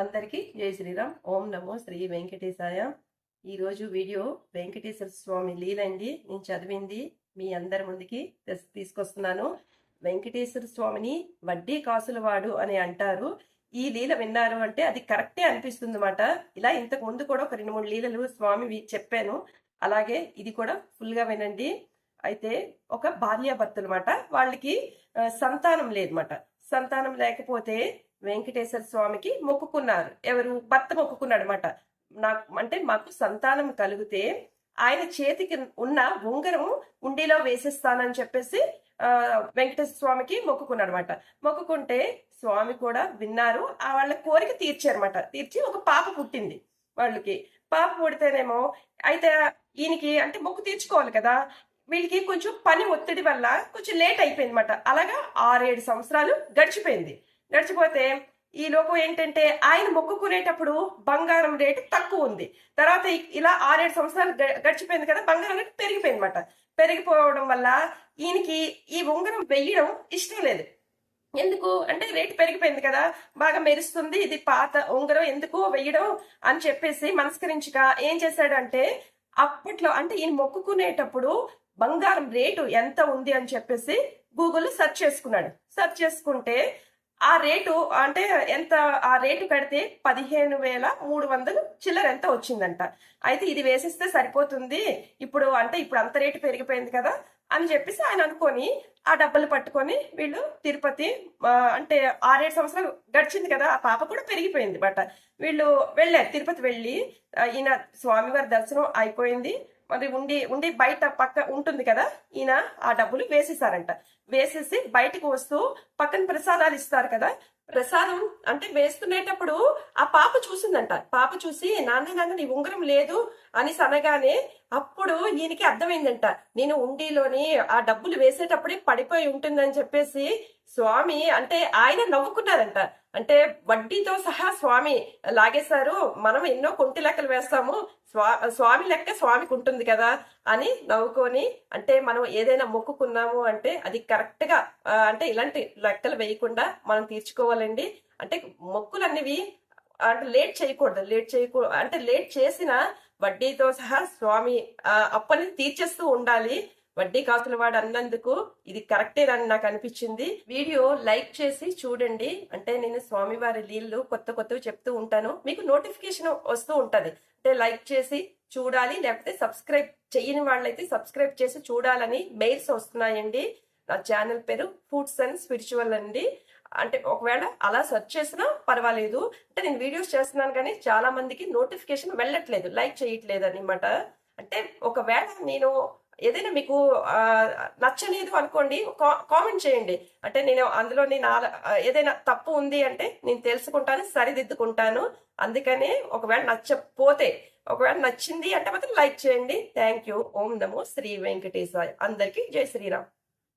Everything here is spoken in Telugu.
అందరికీ జై శ్రీరామ్. ఓం నమో శ్రీ వెంకటేశాయ. ఈరోజు వీడియో వెంకటేశ్వర స్వామి లీలండి నేను చదివింది మీ అందరి ముందుకి తీసుకొస్తున్నాను. వెంకటేశ్వర స్వామిని వడ్డీ కాసులవాడు అని అంటారు. ఈ లీల విన్నారు అంటే అది కరెక్టే అనిపిస్తుంది అన్నమాట ఇలా ఇంతకు ముందు కూడా ఒక రెండు మూడు లీలలు స్వామి చెప్పాను. అలాగే ఇది కూడా ఫుల్గా వినండి. అయితే ఒక భార్యాభర్తలు అనమాట వాళ్ళకి సంతానం లేదన్నమాట. సంతానం లేకపోతే వెంకటేశ్వర స్వామికి మొక్కుకున్నారు. ఎవరు? భర్త మొక్కుకున్నాడు అనమాట నాకు అంటే మాకు సంతానం కలిగితే ఆయన చేతికి ఉన్న ఉంగరం ఉండిలో వేసేస్తానని చెప్పేసి ఆ, వెంకటేశ్వర స్వామికి మొక్కుకున్నాడు అనమాట మొక్కుకుంటే స్వామి కూడా విన్నారు. ఆ వాళ్ళ కోరిక తీర్చారనమాట తీర్చి ఒక పాప పుట్టింది వాళ్ళకి. పాప పుడితేనేమో అయితే ఈయనకి అంటే మొక్కు తీర్చుకోవాలి కదా. వీళ్ళకి కొంచెం పని ఒత్తిడి వల్ల కొంచెం లేట్ అయిపోయింది అనమాట అలాగా ఆరేడు సంవత్సరాలు గడిచిపోయింది. గడిచిపోతే ఈ లోపు ఏంటంటే ఆయన మొక్కుకునేటప్పుడు బంగారం రేటు తక్కువ ఉంది. తర్వాత ఇలా ఆరేడు సంవత్సరాలు గ- గడిచిపోయింది కదా బంగారం రేటు పెరిగిపోయింది అనమాట పెరిగిపోవడం వల్ల ఈయనకి ఈ ఉంగరం వెయ్యడం ఇష్టం లేదు. ఎందుకు? అంటే రేటు పెరిగిపోయింది కదా బాగా మెరుస్తుంది ఇది పాత ఉంగరం ఎందుకు వెయ్యడం అని చెప్పేసి మనస్కరించక ఏం చేశాడంటే అప్పట్లో అంటే ఈయన మొక్కుకునేటప్పుడు బంగారం రేటు ఎంత ఉంది అని చెప్పేసి గూగుల్ సెర్చ్ చేసుకున్నాడు. సెర్చ్ చేసుకుంటే ఆ రేటు అంటే ఎంత ఆ రేటు పెడితే పదిహేను వేల మూడు వందలు చిల్లర ఎంత వచ్చిందంట. అయితే ఇది వేసిస్తే సరిపోతుంది. ఇప్పుడు అంటే ఇప్పుడు అంత రేటు పెరిగిపోయింది కదా అని చెప్పేసి ఆయన అనుకొని ఆ డబ్బులు పట్టుకొని వీళ్ళు తిరుపతి అంటే ఆరేడు సంవత్సరాలు గడిచింది కదా ఆ పాప కూడా పెరిగిపోయింది. బట్ వీళ్ళు వెళ్ళారు తిరుపతి వెళ్ళి ఈయన స్వామివారి దర్శనం అయిపోయింది. మరి ఉండి ఉండి బయట పక్క ఉంటుంది కదా ఈయన ఆ డబ్బులు వేసేసారంట వేసేసి బయటకు వస్తూ పక్కన ప్రసాదాలు ఇస్తారు కదా ప్రసాదం అంటే వేస్తునేటప్పుడు ఆ పాప చూసిందంట. పాప చూసి నాన్న నాన్న నీ ఉంగరం లేదు అని అనగానే అప్పుడు ఈయనకి అర్థమైందంట. నేను ఉండిలోని ఆ డబ్బులు వేసేటప్పుడే పడిపోయి ఉంటుందని చెప్పేసి స్వామి అంటే ఆయన నవ్వుకున్నారంట. అంటే వడ్డీతో సహా స్వామి లాగేశారు. మనం ఎన్నో కొంటి లెక్కలు వేస్తాము. స్వా స్వామి లెక్క స్వామికి ఉంటుంది కదా అని నవ్వుకొని అంటే మనం ఏదైనా మొక్కుకున్నాము అంటే అది కరెక్ట్గా అంటే ఇలాంటి లెక్కలు వేయకుండా మనం తీర్చుకోవాలండి. అంటే మొక్కులు అనేవి అంటే లేట్ చేయకూడదు. లేట్ చేయకూడదు అంటే లేట్ చేసిన వడ్డీతో సహా స్వామి అప్పని తీర్చేస్తూ ఉండాలి. వడ్డీ కాసుల వాడు అన్నందుకు ఇది కరెక్టే అని నాకు అనిపించింది. వీడియో లైక్ చేసి చూడండి. అంటే నేను స్వామివారి లీళ్ళు కొత్త కొత్తవి చెప్తూ ఉంటాను. మీకు నోటిఫికేషన్ వస్తూ ఉంటది. అంటే లైక్ చేసి చూడాలి. లేకపోతే సబ్స్క్రైబ్ చేయని వాళ్ళైతే సబ్స్క్రైబ్ చేసి చూడాలని మెయిల్స్ వస్తున్నాయండి. నా ఛానల్ పేరు ఫుడ్స్ అండ్ స్పిరిచువల్ అండి. అంటే ఒకవేళ అలా సెర్చ్ చేసినా పర్వాలేదు. అంటే నేను వీడియోస్ చేస్తున్నాను కానీ చాలా మందికి నోటిఫికేషన్ వెళ్ళట్లేదు. లైక్ చేయట్లేదు అనమాట అంటే ఒకవేళ నేను ఏదైనా మీకు నచ్చలేదు అనుకోండి కా- కామెంట్ చేయండి. అంటే నేను అందులో నేను ఏదైనా తప్పు ఉంది అంటే నేను తెలుసుకుంటాను సరిదిద్దుకుంటాను. అందుకనే ఒకవేళ నచ్చకపోతే ఒకవేళ నచ్చింది అంటే మాత్రం లైక్ చేయండి. Thank you. ఓం నమో శ్రీ వెంకటేశాయ. అందరికీ జై శ్రీరామ్.